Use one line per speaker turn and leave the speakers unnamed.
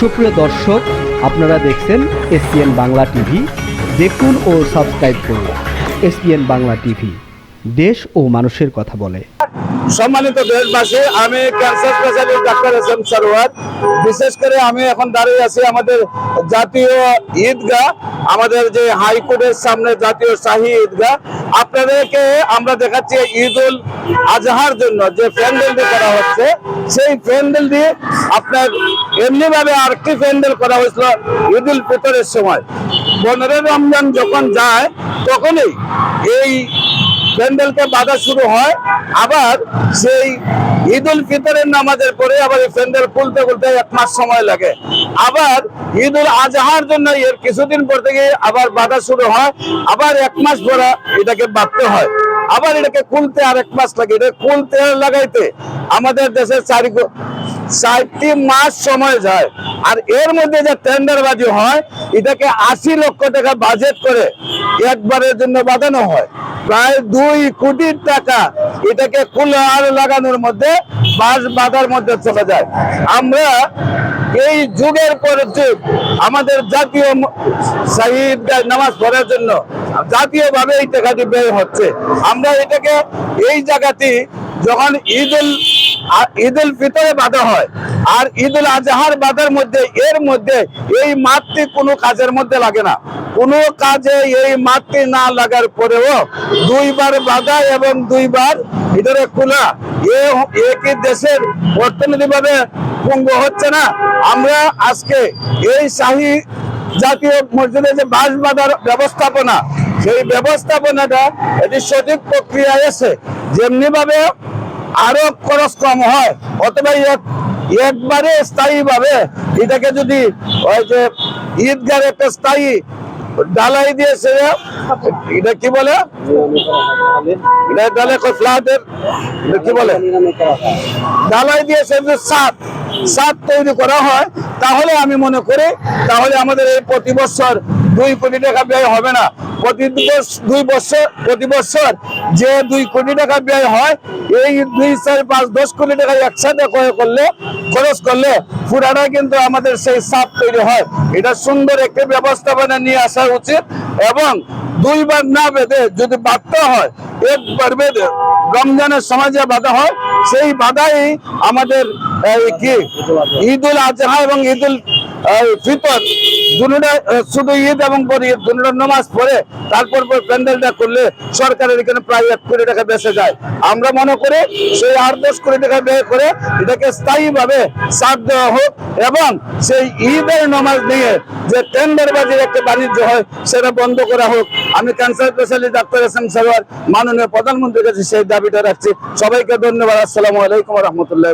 সুপ্রিয় দর্শক, আপনারা দেখছেন এসপিএন বাংলা টিভি। দেখুন ও সাবস্ক্রাইব করুন এসপিএন বাংলা টিভি। দেশ ও মানুষের কথা বলে।
সম্মানিত দেশবাসী, আমি cancer specialist doctor S M Sarwar বিশেষ করে আমি এখন দাঁড়িয়ে আছি আমাদের জাতীয় ঈদগাহ, আমাদের যে হাইকোর্টের সামনে জাতীয় শাহী ঈদগাহ। আপনাদেরকে আমরা দেখাচ্ছি ঈদ উল আজহার জন্য যে প্যান্ডেলটি করা হচ্ছে। সেই প্যান্ডেলটি আপনার এমনিভাবে আরেকটি প্যান্ডেল করা হয়েছিল ঈদ উল ফিতরের সময়। পনেরো রমজান যখন যায়, তখনই এই প্যান্ডেলকে বাধা শুরু হয়। আবার সেই ঈদ উল ফিতরের নামাজের পরে আবার এই প্যান্ডেল খুলতে খুলতে এক মাস সময় লাগে। আবার ঈদ উল আজহার জন্য এর কিছুদিন পর থেকে আবার বাধা শুরু হয়। আবার এক মাস পরে এটাকে বাঁধতে হয়। আবার এটাকে খুলতে আর এক মাস লাগে। এটা খুলতে লাগাইতে আমাদের দেশের চারি চারটি মাস সময় যায়। আর এর মধ্যে যে টেন্ডারবাজি হয়, এটাকে আশি লক্ষ টাকা বাজেট করে একবারের জন্য বাঁধানো হয়। প্রায় দুই কোটি টাকা এটাকে খুলে আর লাগানোর মধ্যে বাস বাঁধার মধ্যে চলে যায়। আমরা এই যুগের পর যুগ আমাদের জাতীয় শহীদ নামাজ পড়ার জন্য জাতীয়ভাবে এই টাকাটি ব্যয় হচ্ছে। আমরা এটাকে এই জায়গাটি যখন ঈদ উল ঈদ উল ফিতরে বাধা হয়, আর ঈদ উল আজহার বাধার মধ্যে, এর মধ্যে এই মাঠটি কোনো কাজের মধ্যে লাগে না। কোনো কাজে এই মাঠটি না লাগার পরেও দুইবার বাধা এবং দুইবার ভিতরে খোলা। এ কি দেশের অর্থনৈতিকভাবে পঙ্গু হচ্ছে না। আমরা আজকে এই শাহী জাতীয় মসজিদে যে বাস বাঁধার ব্যবস্থাপনা, সেই ব্যবস্থাপনাটা এটি সঠিক প্রক্রিয়ায় এসে যেমনি ভাবে আরও খরচ কম হয়, অথবা এক- একবারে স্থায়ী ভাবে এটাকে যদি ওই যে ঈদগার একটা স্থায়ী ডালাই দিয়েছে, এটা কি বলে? ডালে ফ্ল্যাটের? কি বলে? ডালাই দিয়ে সেগুলো সাত সাত তৈরি করা হয়। তাহলে আমি মনে করি, তাহলে আমাদের এই প্রতি বছর দুই কোটি টাকা ব্যয় হবে না। প্রতি দুই বছর, প্রতি বছর যে দুই কোটি টাকা ব্যয় হয়, এই দুই, চার, পাঁচ, দশ কোটি টাকা একসাথে ক্রয় করলে, খরচ করলে পুরাটা কিন্তু আমাদের সেই সাপ তৈরি হয়। এটা সুন্দর একটি ব্যবস্থাপনা নিয়ে আসা উচিত এবং দুইবার না বেঁধে যদি বাধ্য হয়, একবার বেঁধে রমজানের সময় যে বাধা হয়, সেই বাধাই আমাদের কি? ঈদ উল আজহা এবং ঈদ উল ফিতর দুটা শুধু ঈদ এবং ঈদ নামাজ তারপর প্যান্ডেলটা করলে সরকারের এখানে প্রায় এক কোটি টাকা বেঁচে যায়। আমরা মনে করি সেই আট দশ কোটি টাকা ব্যয় করে এটাকে স্থায়ীভাবে সাথ দেওয়া হোক এবং সেই ঈদের নামাজ নিয়ে যে টেন্ডারবাজির একটা বাণিজ্য হয়, সেটা বন্ধ করা হোক। আমি cancer specialist doctor S M Sarwar, মাননীয় প্রধানমন্ত্রীর কাছে সেই দাবিটা রাখছি। সবাইকে ধন্যবাদ। আসসালামু আলাইকুম রহমতুল্লাহ